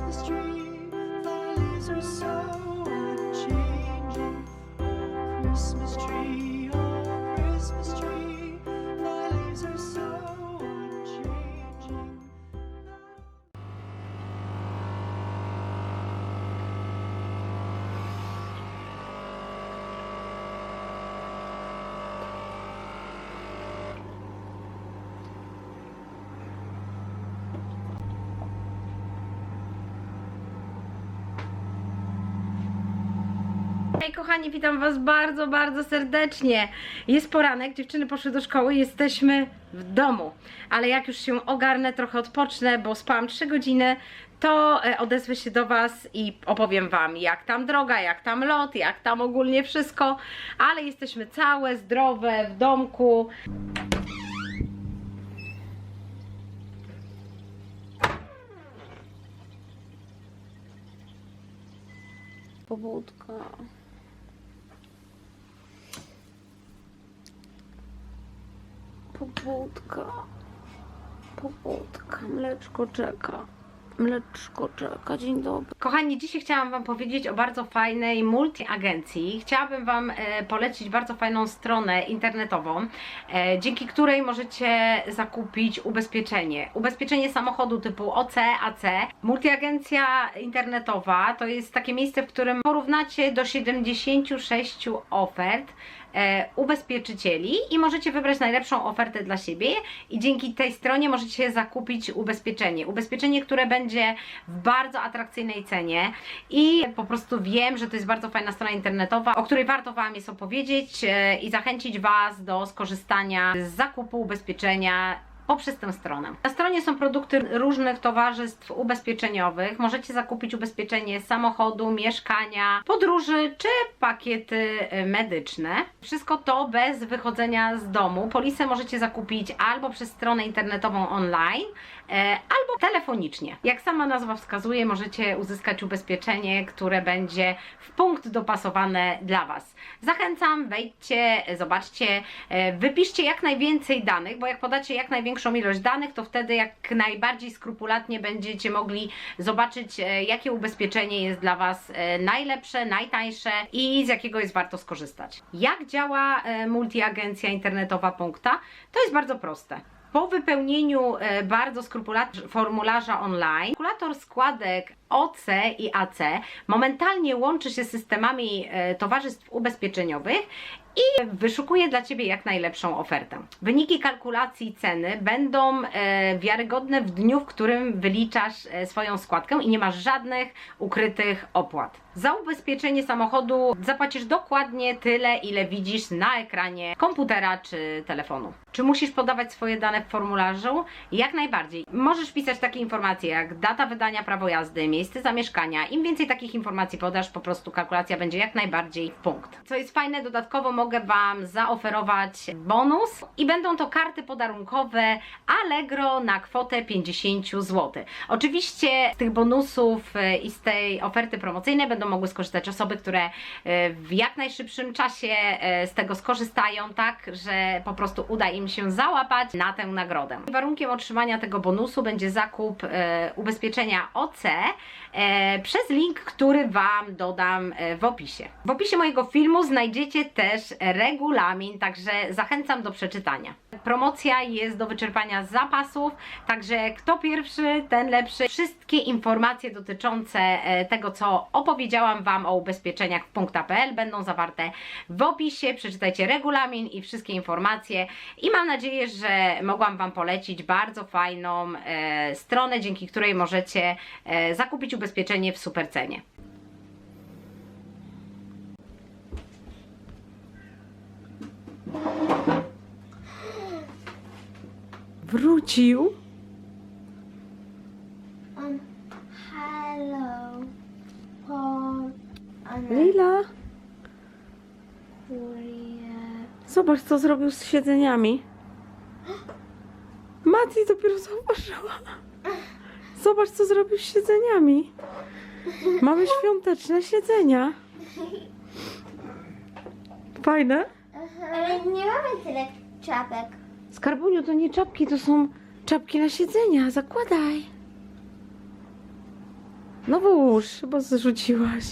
Christmas tree. Leaves are so unchanging. Oh, Christmas tree, Hej kochani, witam was bardzo, bardzo serdecznie. Jest poranek, dziewczyny poszły do szkoły, jesteśmy w domu. Ale jak już się ogarnę, trochę odpocznę, bo spałam 3 godziny, to e, odezwę się do was i opowiem wam jak tam droga, jak tam lot, jak tam ogólnie wszystko. Ale jesteśmy całe, zdrowe, w domku. Pobudka. Pobudka. Pobudka. Mleczko czeka. Mleczko czeka. Dzień dobry. Kochani, dzisiaj chciałam Wam powiedzieć o bardzo fajnej multiagencji. Chciałabym Wam e, polecić bardzo fajną stronę internetową, e, dzięki której możecie zakupić ubezpieczenie. Ubezpieczenie samochodu typu OC, AC. Multiagencja internetowa to jest takie miejsce, w którym porównacie do 76 ofert ubezpieczycieli i możecie wybrać najlepszą ofertę dla siebie i dzięki tej stronie możecie zakupić ubezpieczenie. Ubezpieczenie, które będzie w bardzo atrakcyjnej cenie i po prostu wiem, że to jest bardzo fajna strona internetowa, o której warto Wam jest opowiedzieć e, i zachęcić Was do skorzystania z zakupu ubezpieczenia poprzez tę stronę. Na stronie są produkty różnych towarzystw ubezpieczeniowych. Możecie zakupić ubezpieczenie samochodu, mieszkania, podróży czy pakiety y, medyczne. Wszystko to bez wychodzenia z domu. Polisę możecie zakupić albo przez stronę internetową online, e, albo telefonicznie. Jak sama nazwa wskazuje, możecie uzyskać ubezpieczenie, które będzie w punkt dopasowane dla Was. Zachęcam, wejdźcie, zobaczcie, e, wypiszcie jak najwięcej danych, bo jak podacie jak największą ilość danych, to wtedy jak najbardziej skrupulatnie będziecie mogli zobaczyć, e, jakie ubezpieczenie jest dla Was e, najlepsze, najtańsze i z jakiego jest warto skorzystać. Jak działa e, multiagencja internetowa Punkta? To jest bardzo proste. Po wypełnieniu e, bardzo skrupulatnego formularza online, kalkulator składek OC i AC momentalnie łączy się z systemami e, towarzystw ubezpieczeniowych i wyszukuje dla Ciebie jak najlepszą ofertę. Wyniki kalkulacji ceny będą e, wiarygodne w dniu, w którym wyliczasz e, swoją składkę i nie masz żadnych ukrytych opłat. Za ubezpieczenie samochodu zapłacisz dokładnie tyle, ile widzisz na ekranie komputera czy telefonu. Czy musisz podawać swoje dane w formularzu? Jak najbardziej. Możesz pisać takie informacje jak data wydania prawo jazdy, miejsce zamieszkania. Im więcej takich informacji podasz, po prostu kalkulacja będzie jak najbardziej w punkt. Co jest fajne, dodatkowo mogę Wam zaoferować bonus i będą to karty podarunkowe Allegro na kwotę 50 zł. Oczywiście z tych bonusów e, i z tej oferty promocyjnej będą mogły skorzystać osoby, które e, w jak najszybszym czasie e, z tego skorzystają, tak, że po prostu uda im się załapać na tę nagrodę. Warunkiem otrzymania tego bonusu będzie zakup ubezpieczenia OC przez link, który Wam dodam e, w opisie. W opisie mojego filmu znajdziecie też regulamin, także zachęcam do przeczytania. Promocja jest do wyczerpania zapasów, także kto pierwszy, ten lepszy. Wszystkie informacje dotyczące e, tego, co opowiedziałam Wam o ubezpieczeniach w punkta.pl będą zawarte w opisie. Przeczytajcie regulamin i wszystkie informacje i mam nadzieję, że mogłam Wam polecić bardzo fajną e, stronę, dzięki której możecie e, zakupić ubezpieczenie w super cenie. Wrócił. Um, hello, and Lila, zobacz co zrobił z siedzeniami. Mati dopiero zauważyła. Zobacz co zrobił z siedzeniami. Mamy świąteczne siedzenia. Fajne? Ale nie mamy tyle czapek. Skarbuniu, to nie czapki, to są czapki na siedzenia. Zakładaj. No włóż, bo zrzuciłaś.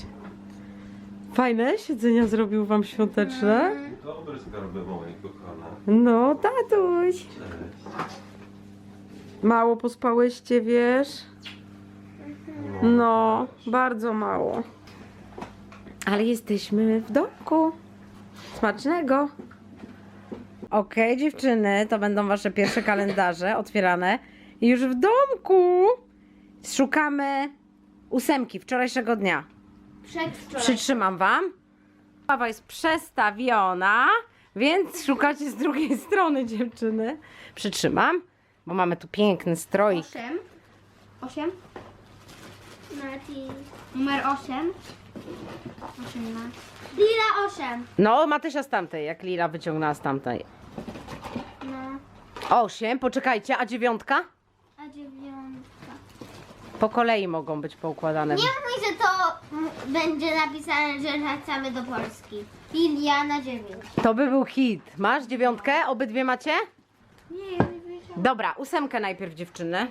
Fajne siedzenia zrobił wam świąteczne? Dobry skarby moje kochane. No, tatuś. Cześć. Mało pospałyście, wiesz? No, bardzo mało. Ale jesteśmy w domku. Smacznego. Okej, dziewczyny, to będą wasze pierwsze kalendarze otwierane. I już w domku szukamy ósemki wczorajszego dnia. Przytrzymam wam. Ława jest przestawiona, więc szukacie z drugiej strony dziewczyny. Przytrzymam, bo mamy tu piękny stroik. Osiem. Osiem. Mati. Numer osiem. Osiemnaście. Lila osiem. No, Matysia z tamtej, jak Lila wyciągnęła z tamtej. No. Osiem, poczekajcie, a dziewiątka? A dziewiątka. Po kolei mogą być poukładane. Nie mój, że to będzie napisane, że wracamy do Polski. Lilia na dziewięć. To by był hit. Masz dziewiątkę? Obydwie macie? Nie. Dobra, ósemkę najpierw dziewczyny.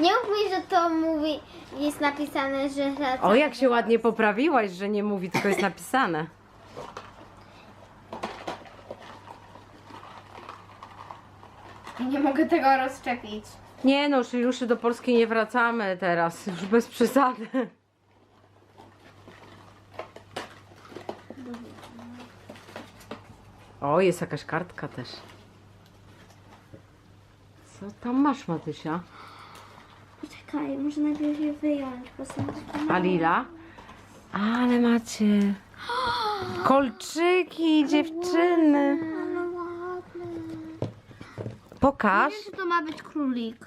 Nie mów mi, że to mówi, jest napisane, że. O, jak się ładnie poprawiłaś, że nie mówi, tylko jest napisane. Nie mogę tego rozczepić. Nie no, już do Polski nie wracamy teraz, już bez przesady. O, jest jakaś kartka też. Co tam masz, Matysia? Poczekaj, może najpierw je wyjąć, bo są takie A Lila? Ale macie kolczyki, dziewczyny. Ale ładne. Pokaż. Wiesz, że to ma być królik.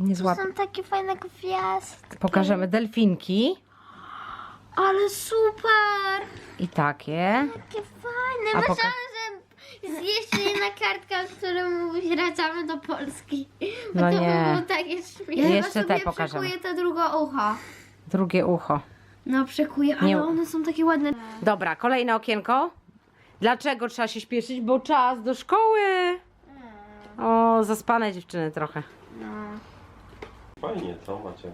Nie To złap. są takie fajne gwiazdki. Pokażemy delfinki. Ale super! I takie. Takie fajne. A poka- Myślałam, że jest jeszcze jedna kartka, w której mówi, wracamy do Polski. Bo No to nie. by było takie śmieszne. Jeszcze te pokażemy. przekuję to drugie ucho. Drugie ucho. No przekuję, ale Nie- one są takie ładne. Dobra, kolejne okienko. Dlaczego trzeba się śpieszyć? Bo czas do szkoły. O, zaspane dziewczyny trochę. No. Fajnie, co macie?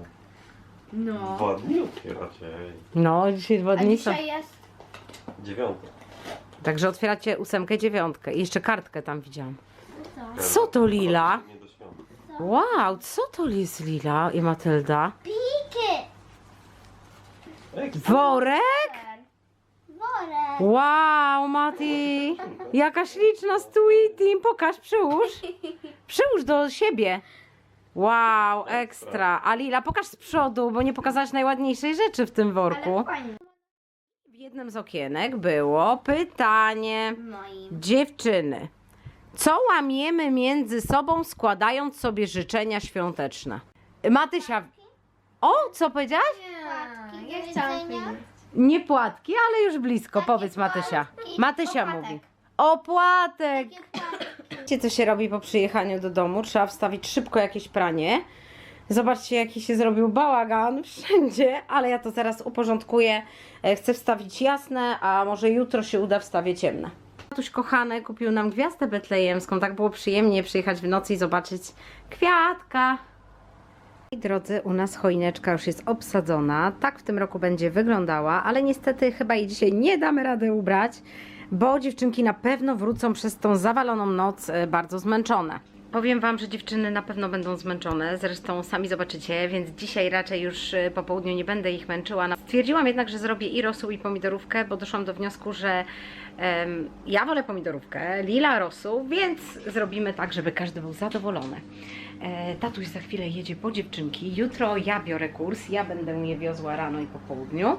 No. Dwa dni otwieracie. ej. No, dzisiaj dwa A dni są. dzisiaj jest... Dziewiąte. Także otwieracie ósemkę, dziewiątkę. I jeszcze kartkę tam widziałam. Co? To Lila? Nie do świąt. Wow, co to jest Lila i Matylda? Piki! Worek? Worek. Wow, Mati! Jaka śliczna Sweetie! Pokaż, przyłóż. Przyłóż do siebie. Wow, ekstra. A Lila, pokaż z przodu, bo nie pokazałaś najładniejszej rzeczy w tym worku. Ale fajnie. W jednym z okienek było pytanie. No i... Dziewczyny, co łamiemy między sobą, składając sobie życzenia świąteczne? Matysia. O, co powiedziałaś? Płatki ja chciałam Nie płatki, ale już blisko. Powiedz Matysia. płatki. Matysia Opłatek. mówi. Opłatek. Wiecie, co się robi po przyjechaniu do domu? Trzeba wstawić szybko jakieś pranie. Zobaczcie, jaki się zrobił bałagan wszędzie, ale ja to zaraz uporządkuję. E, Chcę wstawić jasne, a może jutro się uda wstawię ciemne. Tatuś kochany kupił nam gwiazdę betlejemską. Tak było przyjemnie przyjechać w nocy i zobaczyć kwiatka. I drodzy, u nas choineczka już jest obsadzona. Tak w tym roku będzie wyglądała, ale niestety chyba jej dzisiaj nie damy rady ubrać, bo dziewczynki na pewno wrócą przez tą zawaloną noc e, bardzo zmęczone. Powiem Wam, że dziewczyny na pewno będą zmęczone, zresztą sami zobaczycie, więc dzisiaj raczej już e, po południu nie będę ich męczyła. No, Stwierdziłam jednak, że zrobię i rosół i pomidorówkę, bo doszłam do wniosku, że em, ja wolę pomidorówkę, Lila rosół, więc zrobimy tak, żeby każdy był zadowolony. E, tatuś za chwilę jedzie po dziewczynki. Jutro ja biorę kurs, ja będę je wiozła rano i po południu.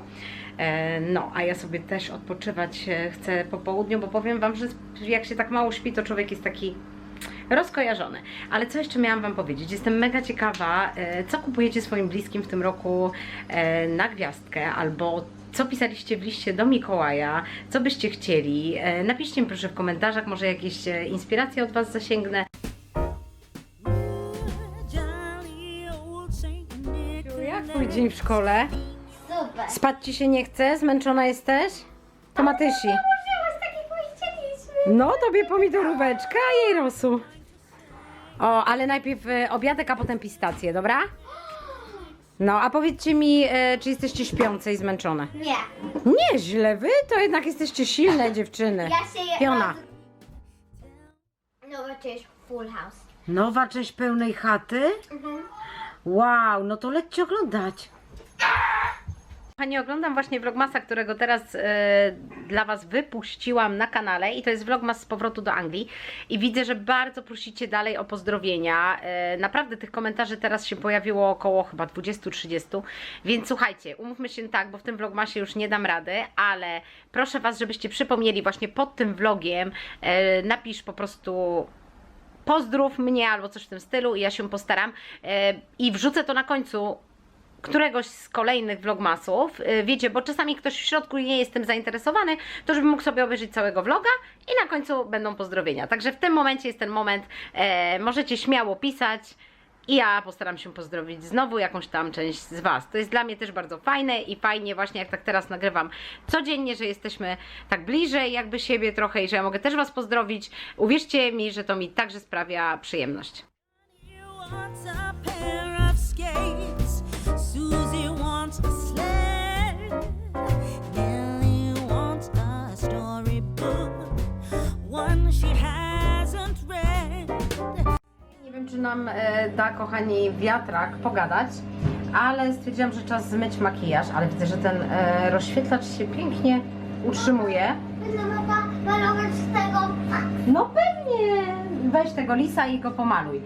E, no, a ja sobie też odpoczywać e, chcę po południu, bo powiem Wam, że jak się tak mało śpi, to człowiek jest taki rozkojarzony. Ale co jeszcze miałam Wam powiedzieć? Jestem mega ciekawa, e, co kupujecie swoim bliskim w tym roku e, na gwiazdkę albo co pisaliście w liście do Mikołaja, co byście chcieli. E, Napiszcie mi proszę w komentarzach, może jakieś inspiracje od Was zasięgnę. Jak twój dzień w szkole? Super. Spać Ci się nie chce? Zmęczona jesteś? To Matysi. No, tobie pomidoróweczka, a jej rosół. O, ale najpierw e, obiadek, a potem pistacje, dobra? No, a powiedzcie mi, e, czy jesteście śpiące i zmęczone? Nie. Nieźle, wy to jednak jesteście silne dziewczyny. Ja się je... Fiona. No, to jest Full House. Nowa część pełnej chaty? Wow, no to lećcie oglądać. Pani, oglądam właśnie vlogmasa, którego teraz e, dla Was wypuściłam na kanale i to jest vlogmas z powrotu do Anglii. I widzę, że bardzo prosicie dalej o pozdrowienia. E, naprawdę tych komentarzy teraz się pojawiło około chyba 20-30, więc słuchajcie, umówmy się tak, bo w tym vlogmasie już nie dam rady, ale proszę Was, żebyście przypomnieli właśnie pod tym vlogiem, e, napisz po prostu pozdrów mnie albo coś w tym stylu i ja się postaram. I wrzucę to na końcu któregoś z kolejnych vlogmasów, E, wiecie, bo czasami ktoś w środku nie jest tym zainteresowany, to żeby mógł sobie obejrzeć całego vloga i na końcu będą pozdrowienia. Także w tym momencie jest ten moment, e, możecie śmiało pisać i ja postaram się pozdrowić znowu jakąś tam część z Was. To jest dla mnie też bardzo fajne i fajnie właśnie jak tak teraz nagrywam codziennie, że jesteśmy tak bliżej jakby siebie trochę i że ja mogę też Was pozdrowić. Uwierzcie mi, że to mi także sprawia przyjemność. Nam e, da, kochani, wiatrak pogadać, ale stwierdziłam, że czas zmyć makijaż, ale widzę, że ten e, rozświetlacz się pięknie utrzymuje. Malować z tego No pewnie! Weź tego lisa i go pomaluj.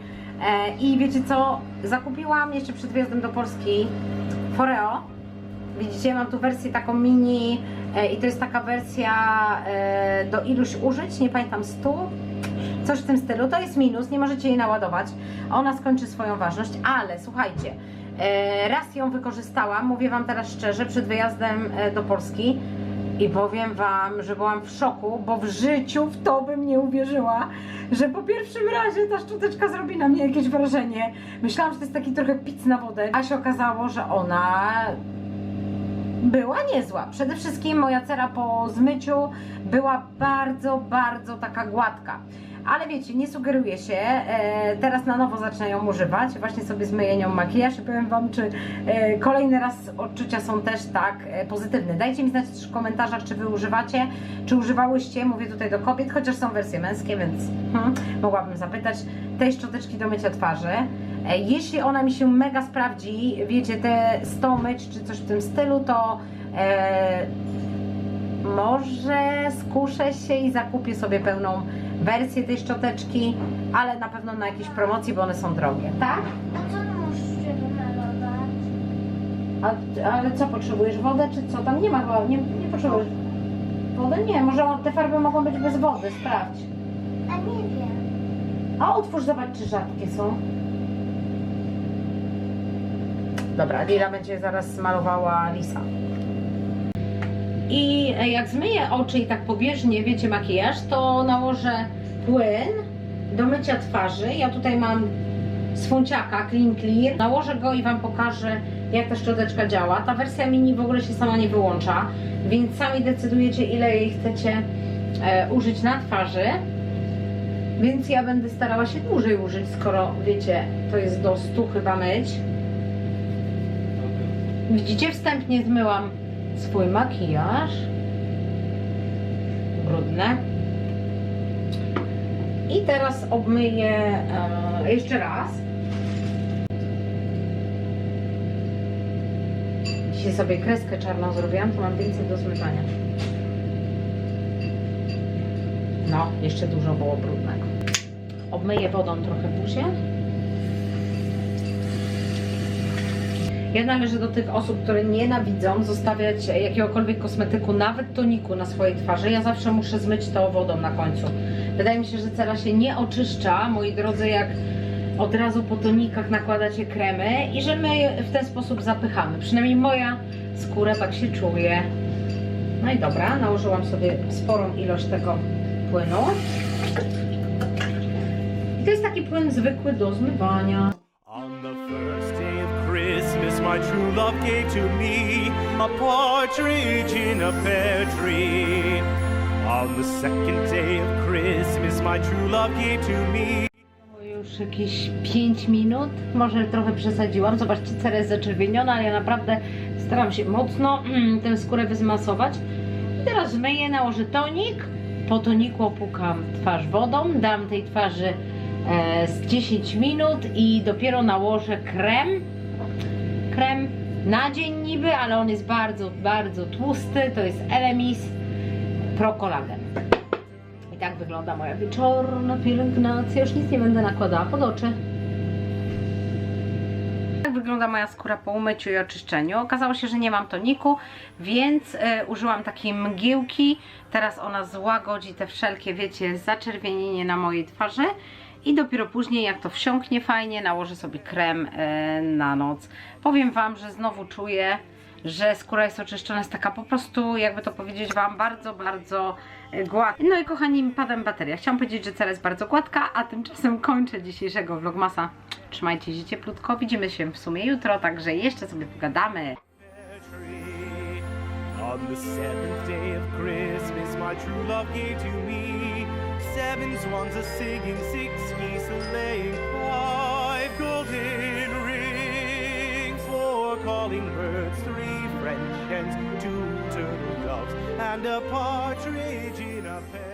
E, I wiecie co? Zakupiłam jeszcze przed wyjazdem do Polski Foreo. Widzicie, mam tu wersję taką mini i to jest taka wersja do iluś użyć, nie pamiętam 100, coś w tym stylu. To jest minus, nie możecie jej naładować. Ona skończy swoją ważność, ale słuchajcie, e, raz ją wykorzystałam, mówię Wam teraz szczerze, przed wyjazdem e, do Polski i powiem Wam, że byłam w szoku, bo w życiu w to bym nie uwierzyła, że po pierwszym razie ta szczoteczka zrobi na mnie jakieś wrażenie. Myślałam, że to jest taki trochę pic na wodę, a się okazało, że ona była niezła. Przede wszystkim moja cera po zmyciu była bardzo, bardzo taka gładka. Ale wiecie, nie sugeruję się, e, teraz na nowo zacznę ją używać, właśnie sobie zmyję nią makijaż i powiem Wam, czy e, kolejny raz odczucia są też tak e, pozytywne. Dajcie mi znać w komentarzach, czy Wy używacie, czy używałyście, mówię tutaj do kobiet, chociaż są wersje męskie, więc hmm, mogłabym zapytać, tej szczoteczki do mycia twarzy. E, Jeśli ona mi się mega sprawdzi, wiecie, te 100 myć czy coś w tym stylu, to e, może skuszę się i zakupię sobie pełną wersję tej szczoteczki, ale na pewno na jakiejś promocji, bo one są drogie. Tak? A co musisz malować? A, ale co potrzebujesz? Wodę czy co? Tam nie ma chyba, nie, nie potrzebujesz. Wody? Nie, może te farby mogą być bez wody, sprawdź. A nie wiem. A otwórz, zobacz, czy rzadkie są. Dobra, Lila będzie zaraz malowała lisa. I jak zmyję oczy i tak pobieżnie, wiecie, makijaż, to nałożę płyn do mycia twarzy. Ja tutaj mam z funciaka Clean Clear. Nałożę go i Wam pokażę, jak ta szczoteczka działa. Ta wersja mini w ogóle się sama nie wyłącza, więc sami decydujecie, ile jej chcecie e, użyć na twarzy. Więc ja będę starała się dłużej użyć, skoro wiecie, to jest do 100 chyba myć. Widzicie, wstępnie zmyłam swój makijaż. Brudne. I teraz obmyję e, jeszcze raz. Dzisiaj sobie kreskę czarną zrobiłam, to mam więcej do zmywania. No, jeszcze dużo było brudnego. Obmyję wodą trochę buzię. Ja należę do tych osób, które nienawidzą zostawiać jakiegokolwiek kosmetyku, nawet toniku na swojej twarzy. Ja zawsze muszę zmyć to wodą na końcu. Wydaje mi się, że cera się nie oczyszcza, moi drodzy, jak od razu po tonikach nakładacie kremy i że my w ten sposób zapychamy. Przynajmniej moja skóra tak się czuje. No i dobra, nałożyłam sobie sporą ilość tego płynu. I to jest taki płyn zwykły do zmywania. True love gave to me a partridge in a pear tree. On the second day of Christmas, my true love gave to me. już jakieś 5 minut, może trochę przesadziłam. Zobaczcie, cera jest zaczerwieniona, ale ja naprawdę staram się mocno mm, tę skórę wyzmasować. I teraz zmyję, nałożę tonik. Po toniku opłukam twarz wodą, dam tej twarzy e, z 10 minut i dopiero nałożę krem. Krem na dzień niby, ale on jest bardzo, bardzo tłusty. To jest Elemis Pro Collagen. I tak wygląda moja wieczorna pielęgnacja. Już nic nie będę nakładała pod oczy. Tak wygląda moja skóra po umyciu i oczyszczeniu. Okazało się, że nie mam toniku, więc e, użyłam takiej mgiełki. Teraz ona złagodzi te wszelkie, wiecie, zaczerwienienie na mojej twarzy. I dopiero później, jak to wsiąknie fajnie, nałożę sobie krem e, na noc. Powiem Wam, że znowu czuję, że skóra jest oczyszczona, jest taka po prostu, jakby to powiedzieć Wam, bardzo, bardzo e, gładka. No i kochani, padam bateria. Chciałam powiedzieć, że cera jest bardzo gładka, a tymczasem kończę dzisiejszego vlogmasa. Trzymajcie się cieplutko, widzimy się w sumie jutro, także jeszcze sobie pogadamy. On the seventh day of Christmas, my true love gave to me seven swans a singing, six geese a laying, five golden rings, four calling birds, three French hens, two turtle doves, and a partridge in a pear.